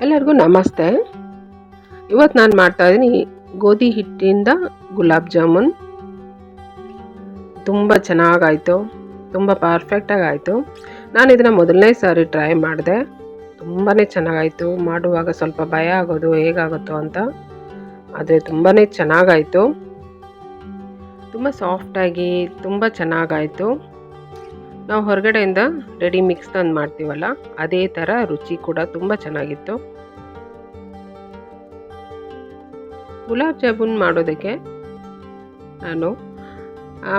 ಎಲ್ಲರಿಗೂ ನಮಸ್ತೆ. ಇವತ್ತು ನಾನು ಮಾಡ್ತಾ ಇದ್ದೀನಿ ಗೋಧಿ ಹಿಟ್ಟಿಂದ ಗುಲಾಬ್ ಜಾಮೂನ್. ತುಂಬ ಚೆನ್ನಾಗಾಯಿತು, ತುಂಬ ಪರ್ಫೆಕ್ಟಾಗಿ ಆಯಿತು ನಾನು ಇದನ್ನು ಮೊದಲನೇ ಸಾರಿ ಟ್ರೈ ಮಾಡಿದೆ. ತುಂಬಾ ಚೆನ್ನಾಗಾಯಿತು, ಮಾಡುವಾಗ ಸ್ವಲ್ಪ ಭಯ ಆಗೋದು ಹೇಗಾಗುತ್ತೋ ಅಂತ. ಆದರೆ ತುಂಬಾ ಚೆನ್ನಾಗಾಯಿತು. ತುಂಬ ಸಾಫ್ಟಾಗಿ ತುಂಬ ಚೆನ್ನಾಗಾಯಿತು. ನಾವು ಹೊರಗಡೆಯಿಂದ ರೆಡಿ ಮಿಕ್ಸ್ ತಂದು ಮಾಡ್ತೀವಲ್ಲ, ಅದೇ ಥರ ರುಚಿ ಕೂಡ ತುಂಬ ಚೆನ್ನಾಗಿತ್ತು. ಗುಲಾಬ್ ಜಾಮೂನ್ ಮಾಡೋದಕ್ಕೆ ನಾನು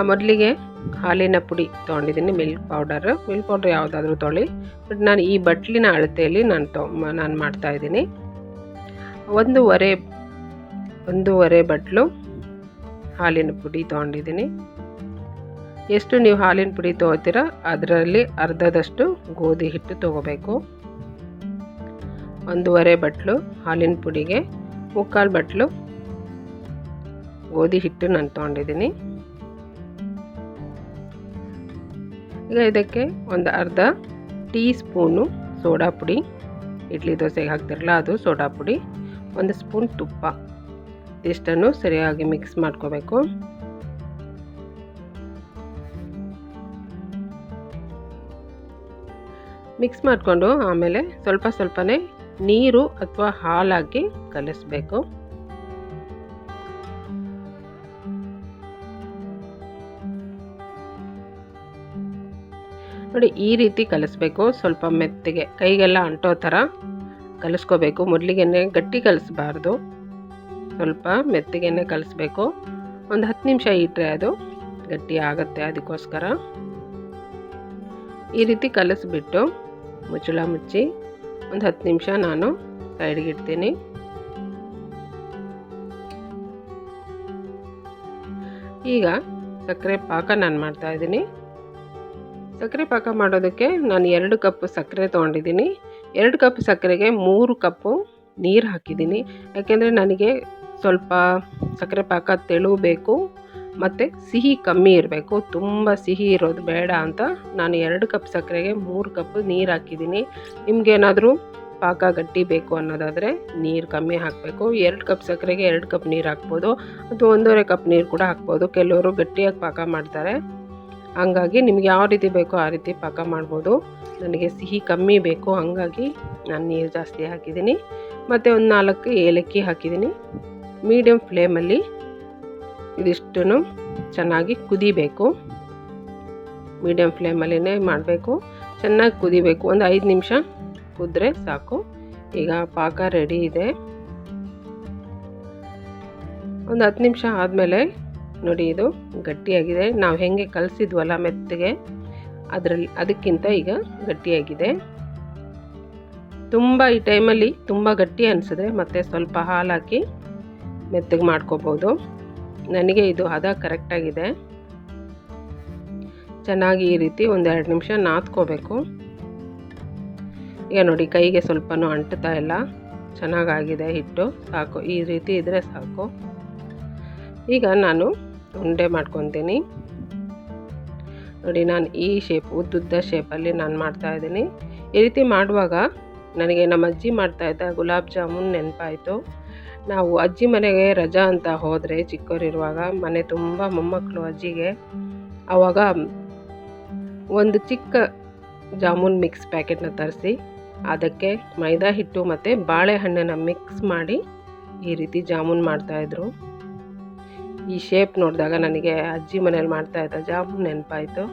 ಮೊದಲಿಗೆ ಹಾಲಿನ ಪುಡಿ ತೊಗೊಂಡಿದ್ದೀನಿ ಮಿಲ್ಕ್ ಪೌಡರ್ ಮಿಲ್ಕ್ ಪೌಡರ್ ಯಾವುದಾದ್ರೂ ತೊಳಿ. ಬಟ್ ನಾನು ಈ ಬಟ್ಲಿನ ಅಳತೆಯಲ್ಲಿ ನಾನು ತೊ ನಾನು ಮಾಡ್ತಾಯಿದ್ದೀನಿ ಒಂದೂವರೆ ಒಂದೂವರೆ ಬಟ್ಲು ಹಾಲಿನ ಪುಡಿ ತೊಗೊಂಡಿದ್ದೀನಿ. ಎಷ್ಟು ನೀವು ಹಾಲಿನ ಪುಡಿ ತೊಗೋತೀರ ಅದರಲ್ಲಿ ಅರ್ಧದಷ್ಟು ಗೋಧಿ ಹಿಟ್ಟು ತೊಗೋಬೇಕು. ಒಂದೂವರೆ ಬಟ್ಲು ಹಾಲಿನ ಪುಡಿಗೆ ಮುಕ್ಕಾಲು ಬಟ್ಲು ಗೋಧಿ ಹಿಟ್ಟು ನಾನು ತೊಗೊಂಡಿದ್ದೀನಿ. ಈಗ ಇದಕ್ಕೆ ಒಂದು ಅರ್ಧ ಟೀ ಸ್ಪೂನು ಸೋಡಾ ಪುಡಿ, ಇಡ್ಲಿ ದೋಸೆಗೆ ಹಾಕ್ತಿರಲ್ಲ ಅದು ಸೋಡಾ ಪುಡಿ, ಒಂದು ಸ್ಪೂನ್ ತುಪ್ಪ. ಇಷ್ಟನ್ನು ಸರಿಯಾಗಿ ಮಿಕ್ಸ್ ಮಾಡ್ಕೋಬೇಕು. ಮಿಕ್ಸ್ ಮಾಡಿಕೊಂಡು ಆಮೇಲೆ ಸ್ವಲ್ಪ ಸ್ವಲ್ಪನೇ ನೀರು ಅಥವಾ ಹಾಲಾಕಿ ಕಲಿಸ್ಬೇಕು. ನೋಡಿ, ಈ ರೀತಿ ಕಲಿಸ್ಬೇಕು. ಸ್ವಲ್ಪ ಮೆತ್ತಗೆ, ಕೈಗೆಲ್ಲ ಅಂಟೋ ಥರ ಕಲಿಸ್ಕೋಬೇಕು. ಮೊದಲಿಗೆನೆ ಗಟ್ಟಿ ಕಲಿಸ್ಬಾರ್ದು. ಸ್ವಲ್ಪ ಮೆತ್ತಗೆನೆ ಕಲಿಸ್ಬೇಕು. ಒಂದು ಹತ್ತು ನಿಮಿಷ ಇಟ್ಟರೆ ಅದು ಗಟ್ಟಿ ಆಗುತ್ತೆ ಅದಕ್ಕೋಸ್ಕರ. ಈ ರೀತಿ ಕಲಿಸ್ಬಿಟ್ಟು ಮುಚ್ಚಳ ಮುಚ್ಚಿ ಒಂದು ಹತ್ತು ನಿಮಿಷ ನಾನು ಸೈಡ್ಗೆ ಇಡ್ತೀನಿ. ಈಗ ಸಕ್ಕರೆ ಪಾಕ ನಾನು ಮಾಡ್ತಾ ಇದ್ದೀನಿ. ಸಕ್ಕರೆ ಪಾಕ ಮಾಡೋದಕ್ಕೆ ನಾನು ಎರಡು ಕಪ್ ಸಕ್ಕರೆ ತೊಗೊಂಡಿದ್ದೀನಿ. ಎರಡು ಕಪ್ ಸಕ್ಕರೆಗೆ ಮೂರು ಕಪ್ಪು ನೀರು ಹಾಕಿದ್ದೀನಿ. ಯಾಕೆಂದರೆ ನನಗೆ ಸ್ವಲ್ಪ ಸಕ್ಕರೆ ಪಾಕ ತೆಳು ಬೇಕು. ಮತ್ತು ಸಿಹಿ ಕಮ್ಮಿ ಇರಬೇಕು, ತುಂಬ ಸಿಹಿ ಇರೋದು ಬೇಡ ಅಂತ ನಾನು ಎರಡು ಕಪ್ ಸಕ್ಕರೆಗೆ ಮೂರು ಕಪ್ ನೀರು ಹಾಕಿದ್ದೀನಿ. ನಿಮಗೇನಾದರೂ ಪಾಕ ಗಟ್ಟಿ ಬೇಕು ಅನ್ನೋದಾದರೆ ನೀರು ಕಮ್ಮಿ ಹಾಕಬೇಕು. ಎರಡು ಕಪ್ ಸಕ್ಕರೆಗೆ ಎರಡು ಕಪ್ ನೀರು ಹಾಕ್ಬೋದು. ಅಥವಾ ಒಂದೂವರೆ ಕಪ್ ನೀರು ಕೂಡ ಹಾಕ್ಬೋದು. ಕೆಲವರು ಗಟ್ಟಿಯಾಗಿ ಪಾಕ ಮಾಡ್ತಾರೆ. ಹಂಗಾಗಿ ನಿಮ್ಗೆ ಯಾವ ರೀತಿ ಬೇಕೋ ಆ ರೀತಿ ಪಾಕ ಮಾಡ್ಬೋದು. ನನಗೆ ಸಿಹಿ ಕಮ್ಮಿ ಬೇಕು, ಹಂಗಾಗಿ ನಾನು ನೀರು ಜಾಸ್ತಿ ಹಾಕಿದ್ದೀನಿ. ಮತ್ತು ಒಂದು ನಾಲ್ಕು ಏಲಕ್ಕಿ ಹಾಕಿದ್ದೀನಿ. ಮೀಡಿಯಮ್ ಫ್ಲೇಮಲ್ಲಿ ಇದಿಷ್ಟು ಚೆನ್ನಾಗಿ ಕುದಿಬೇಕು. ಮೀಡಿಯಮ್ ಫ್ಲೇಮಲ್ಲಿನೇ ಮಾಡಬೇಕು. ಚೆನ್ನಾಗಿ ಕುದಿಬೇಕು. ಒಂದು ಐದು ನಿಮಿಷ ಕುದ್ರೆ ಸಾಕು. ಈಗ ಪಾಕ ರೆಡಿ ಇದೆ. ಒಂದು ಹತ್ತು ನಿಮಿಷ ಆದಮೇಲೆ ನೋಡಿ ಇದು ಗಟ್ಟಿಯಾಗಿದೆ. ನಾವು ಹೆಂಗೆ ಕಲಸಿದ್ವಲ್ಲ ಮೆತ್ತಗೆ, ಅದರಲ್ಲಿ ಅದಕ್ಕಿಂತ ಈಗ ಗಟ್ಟಿಯಾಗಿದೆ. ತುಂಬ ಈ ಟೈಮಲ್ಲಿ ತುಂಬ ಗಟ್ಟಿ ಅನಿಸಿದ್ರೆ ಮತ್ತೆ ಸ್ವಲ್ಪ ಹಾಲು ಹಾಕಿ ಮೆತ್ತಗೆ ಮಾಡ್ಕೋಬೋದು. ನನಗೆ ಇದು ಹದ ಕರೆಕ್ಟಾಗಿದೆ ಚೆನ್ನಾಗಿ ಈ ರೀತಿ ಒಂದೆರಡು ನಿಮಿಷ ನಾದ್ಕೋಬೇಕು ಈಗ ನೋಡಿ ಕೈಗೆ ಸ್ವಲ್ಪನೂ ಅಂಟುತ್ತಾ ಇಲ್ಲ. ಚೆನ್ನಾಗಾಗಿದೆ ಹಿಟ್ಟು. ಸಾಕು. ಈ ರೀತಿ ಇದ್ದರೆ ಸಾಕು. ಈಗ ನಾನು ಉಂಡೆ ಮಾಡ್ಕೊತೀನಿ. ನೋಡಿ ನಾನು ಈ ಶೇಪ್ ಉದ್ದುದ್ದ ಶೇಪಲ್ಲಿ ನಾನು ಮಾಡ್ತಾಯಿದ್ದೀನಿ ಈ ರೀತಿ ಮಾಡುವಾಗ ನನಗೆ ನಮ್ಮ ಅಜ್ಜಿ ಮಾಡ್ತಾಯಿದ್ದ ಗುಲಾಬ್ ಜಾಮೂನ್ ನೆನಪಾಯಿತು. ನಾವು ಅಜ್ಜಿ ಮನೆಗೆ ರಜಾ ಅಂತ ಹೋದರೆ ಚಿಕ್ಕವರಿರುವಾಗ ಮನೆ ತುಂಬ ಮೊಮ್ಮಕ್ಕಳು ಅಜ್ಜಿಗೆ. ಆವಾಗ ಒಂದು ಚಿಕ್ಕ ಜಾಮೂನ್ ಮಿಕ್ಸ್ ಪ್ಯಾಕೆಟ್ನ ತರಿಸಿ, ಅದಕ್ಕೆ ಮೈದಾ ಹಿಟ್ಟು ಮತ್ತು ಬಾಳೆಹಣ್ಣನ್ನು ಮಿಕ್ಸ್ ಮಾಡಿ ಈ ರೀತಿ ಜಾಮೂನ್ ಮಾಡ್ತಾಯಿದ್ರು ಈ ಶೇಪ್ ನೋಡಿದಾಗ ನನಗೆ ಅಜ್ಜಿ ಮನೇಲಿ ಮಾಡ್ತಾಯಿದ್ದ ಜಾಮೂನ್ ನೆನಪಾಯಿತು.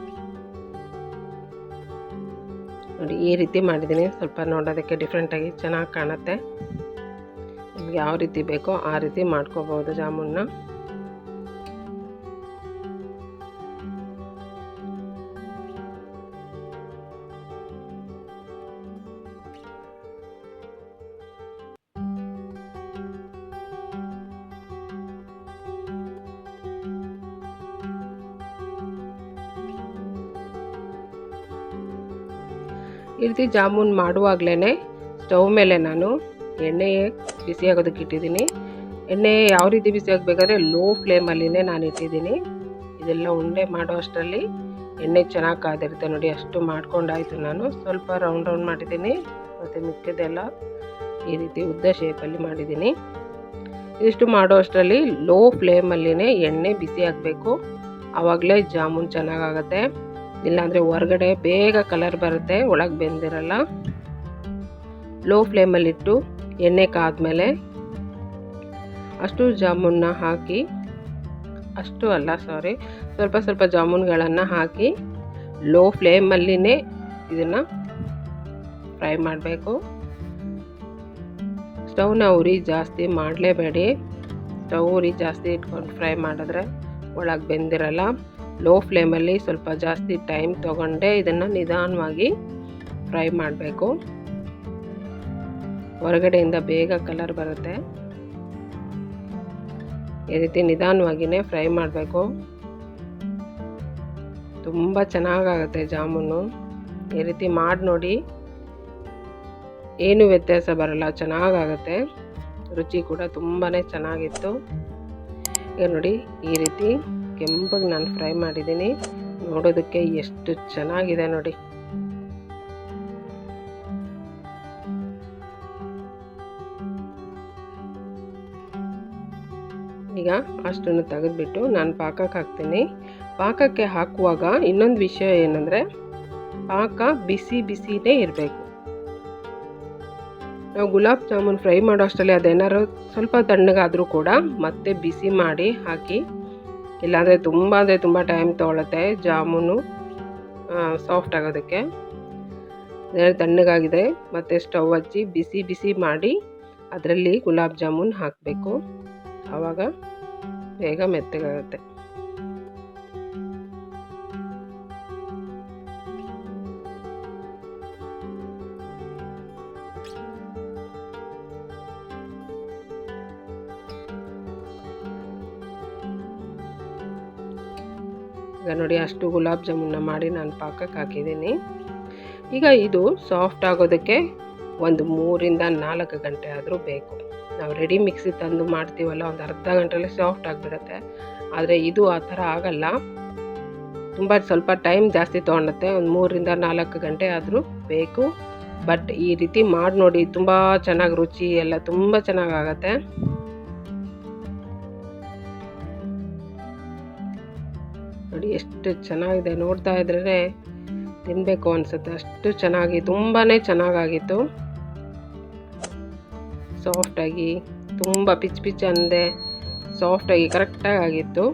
ನೋಡಿ, ಈ ರೀತಿ ಮಾಡಿದ್ದೀನಿ. ಸ್ವಲ್ಪ ನೋಡೋದಕ್ಕೆ ಡಿಫ್ರೆಂಟಾಗಿ ಚೆನ್ನಾಗಿ ಕಾಣುತ್ತೆ. ಯಾವ ರೀತಿ ಬೇಕೋ ಆ ರೀತಿ ಮಾಡ್ಕೋಬೋದು ಜಾಮೂನ್ನ ಈ ರೀತಿ ಜಾಮೂನ್ ಮಾಡುವಾಗಲೇ ಸ್ಟವ್ ಮೇಲೆ ನಾನು ಎಣ್ಣೆ ಬಿಸಿ ಆಗೋದಕ್ಕೆ ಇಟ್ಟಿದ್ದೀನಿ. ಎಣ್ಣೆ ಯಾವ ರೀತಿ ಬಿಸಿ ಆಗಬೇಕಾದ್ರೆ ಲೋ ಫ್ಲೇಮಲ್ಲಿನೇ ನಾನು ಇಟ್ಟಿದ್ದೀನಿ. ಇದೆಲ್ಲ ಉಂಡೆ ಮಾಡೋ ಅಷ್ಟರಲ್ಲಿ ಎಣ್ಣೆ ಚೆನ್ನಾಗಿ ಕಾದಿರುತ್ತೆ ನೋಡಿ, ಅಷ್ಟು ಮಾಡ್ಕೊಂಡಾಯಿತು ನಾನು. ಸ್ವಲ್ಪ ರೌಂಡ್ ರೌಂಡ್ ಮಾಡಿದ್ದೀನಿ. ಮತ್ತು ಮಿಕ್ಕಿದೆಲ್ಲ ಈ ರೀತಿ ಉದ್ದ ಶೇಪಲ್ಲಿ ಮಾಡಿದ್ದೀನಿ. ಇಷ್ಟು ಮಾಡೋ ಅಷ್ಟರಲ್ಲಿ ಲೋ ಫ್ಲೇಮಲ್ಲಿನೇ ಎಣ್ಣೆ ಬಿಸಿ ಆಗಬೇಕು. ಆವಾಗಲೇ ಜಾಮೂನ್ ಚೆನ್ನಾಗಾಗತ್ತೆ. ಇಲ್ಲಾಂದರೆ ಹೊರಗಡೆ ಬೇಗ ಕಲರ್ ಬರುತ್ತೆ, ಒಳಗೆ ಬೆಂದಿರಲ್ಲ. ಲೋ ಫ್ಲೇಮಲ್ಲಿಟ್ಟು ಎಣ್ಣೆ ಕಾದ್ಮೇಲೆ ಅಷ್ಟು ಜಾಮೂನ್ನ ಹಾಕಿ, ಅಷ್ಟು ಅಲ್ಲ ಸಾರಿ ಸ್ವಲ್ಪ ಸ್ವಲ್ಪ ಜಾಮೂನ್ಗಳನ್ನು ಹಾಕಿ ಲೋ ಫ್ಲೇಮಲ್ಲಿನೇ ಇದನ್ನು ಫ್ರೈ ಮಾಡಬೇಕು. ಸ್ಟವ್ನ ಉರಿ ಜಾಸ್ತಿ ಮಾಡಲೇಬೇಡಿ. ಸ್ಟವ್ ಉರಿ ಜಾಸ್ತಿ ಇಟ್ಕೊಂಡು ಫ್ರೈ ಮಾಡಿದ್ರೆ ಒಳಗೆ ಬೆಂದಿರಲ್ಲ. ಲೋ ಫ್ಲೇಮಲ್ಲಿ ಸ್ವಲ್ಪ ಜಾಸ್ತಿ ಟೈಮ್ ತೊಗೊಂಡೆ ಇದನ್ನು ನಿಧಾನವಾಗಿ ಫ್ರೈ ಮಾಡಬೇಕು. ಹೊರಗಡೆಯಿಂದ ಬೇಗ ಕಲರ್ ಬರುತ್ತೆ. ಈ ರೀತಿ ನಿಧಾನವಾಗಿಯೇ ಫ್ರೈ ಮಾಡಬೇಕು. ತುಂಬ ಚೆನ್ನಾಗಾಗುತ್ತೆ ಜಾಮೂನು. ಈ ರೀತಿ ಮಾಡಿ ನೋಡಿ. ಏನು ವ್ಯತ್ಯಾಸ ಬರಲ್ಲ, ಚೆನ್ನಾಗಾಗುತ್ತೆ. ರುಚಿ ಕೂಡ ತುಂಬಾ ಚೆನ್ನಾಗಿತ್ತು. ಈಗ ನೋಡಿ, ಈ ರೀತಿ ಕೆಂಪಗೆ ನಾನು ಫ್ರೈ ಮಾಡಿದ್ದೀನಿ. ನೋಡೋದಕ್ಕೆ ಎಷ್ಟು ಚೆನ್ನಾಗಿದೆ ನೋಡಿ. ಈಗ ಅಷ್ಟನ್ನು ತೆಗೆದುಬಿಟ್ಟು ನಾನು ಪಾಕಕ್ಕೆ ಹಾಕ್ತೀನಿ. ಪಾಕಕ್ಕೆ ಹಾಕುವಾಗ ಇನ್ನೊಂದು ವಿಷಯ ಏನಂದರೆ, ಪಾಕ ಬಿಸಿ ಬಿಸಿನೇ ಇರಬೇಕು. ನಾವು ಗುಲಾಬ್ ಜಾಮೂನ್ ಫ್ರೈ ಮಾಡೋ ಅಷ್ಟರಲ್ಲಿ ಅದೇನಾದ್ರು ಸ್ವಲ್ಪ ತಣ್ಣಗಾದರೂ ಕೂಡ ಮತ್ತೆ ಬಿಸಿ ಮಾಡಿ ಹಾಕಿ, ಇಲ್ಲಾಂದರೆ ತುಂಬ ಅಂದರೆ ತುಂಬ ಟೈಮ್ ತೊಗೊಳುತ್ತೆ ಜಾಮೂನು ಸಾಫ್ಟ್ ಆಗೋದಕ್ಕೆ. ತಣ್ಣಗಾಗಿದೆ, ಮತ್ತು ಸ್ಟವ್ ಹಚ್ಚಿ ಬಿಸಿ ಬಿಸಿ ಮಾಡಿ ಅದರಲ್ಲಿ ಗುಲಾಬ್ ಜಾಮೂನ್ ಹಾಕಬೇಕು. ಆವಾಗ ಬೇಗ ಮೆತ್ತಗಾಗುತ್ತೆ. ಈಗ ನೋಡಿ ಅಷ್ಟು ಗುಲಾಬ್ ಜಾಮೂನ್ನ ಮಾಡಿ ನಾನು ಪಾಕಕ್ಕೆ ಹಾಕಿದ್ದೀನಿ. ಈಗ ಇದು ಸಾಫ್ಟ್ ಆಗೋದಕ್ಕೆ ಒಂದು ಮೂರಿಂದ ನಾಲ್ಕು ಗಂಟೆ ಆದರೂ ಬೇಕು. ನಾವು ರೆಡಿ ಮಿಕ್ಸಿ ತಂದು ಮಾಡ್ತೀವಲ್ಲ, ಒಂದು ಅರ್ಧ ಗಂಟೆಯಲ್ಲಿ ಸಾಫ್ಟ್ ಆಗಿಬಿಡುತ್ತೆ. ಆದರೆ ಇದು ಆ ಥರ ಆಗಲ್ಲ. ತುಂಬ ಸ್ವಲ್ಪ ಟೈಮ್ ಜಾಸ್ತಿ ತೊಗೊಳುತ್ತೆ ಒಂದು ಮೂರರಿಂದ ನಾಲ್ಕು ಗಂಟೆ ಆದರೂ ಬೇಕು. ಬಟ್ ಈ ರೀತಿ ಮಾಡಿ ನೋಡಿ, ತುಂಬ ಚೆನ್ನಾಗಿ ರುಚಿ ಎಲ್ಲ ತುಂಬ ಚೆನ್ನಾಗಾಗತ್ತೆ ನೋಡಿ ಎಷ್ಟು ಚೆನ್ನಾಗಿದೆ. ನೋಡ್ತಾ ಇದ್ರೇ ತಿನ್ನಬೇಕು ಅನಿಸುತ್ತೆ. ಅಷ್ಟು ಚೆನ್ನಾಗಿ ತುಂಬಾ ಚೆನ್ನಾಗಾಗಿತ್ತು ಸಾಫ್ಟಾಗಿ ತುಂಬ ಪಿಚ್ ಪಿಚ್ ಅಂದೆ ಸಾಫ್ಟಾಗಿ ಕರೆಕ್ಟಾಗಿ ಆಗಿತ್ತು.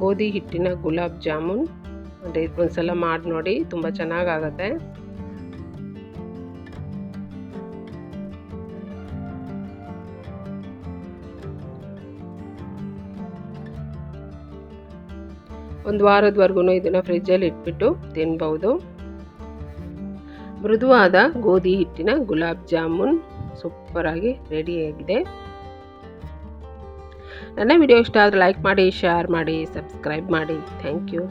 ಗೋಧಿ ಹಿಟ್ಟಿನ ಗುಲಾಬ್ ಜಾಮೂನ್. ಅದೇ ಒಂದ್ಸಲ ಮಾಡಿ ನೋಡಿ, ತುಂಬ ಚೆನ್ನಾಗಾಗತ್ತೆ ಒಂದು ವಾರದವರೆಗೂ ಇದನ್ನು ಫ್ರಿಜ್ಜಲ್ಲಿ ಇಟ್ಬಿಟ್ಟು ತಿನ್ಬೋದು. ಮೃದುವಾದ ಗೋಧಿ ಹಿಟ್ಟಿನ ಗುಲಾಬ್ ಜಾಮೂನ್. ಸೂಪರಾಗಿ ರೆಡಿಯಾಗಿದೆ ನನ್ನ ವಿಡಿಯೋ ಇಷ್ಟ ಆದರೆ ಲೈಕ್ ಮಾಡಿ ಶೇರ್ ಮಾಡಿ ಸಬ್ಸ್ಕ್ರೈಬ್ ಮಾಡಿ. Thank you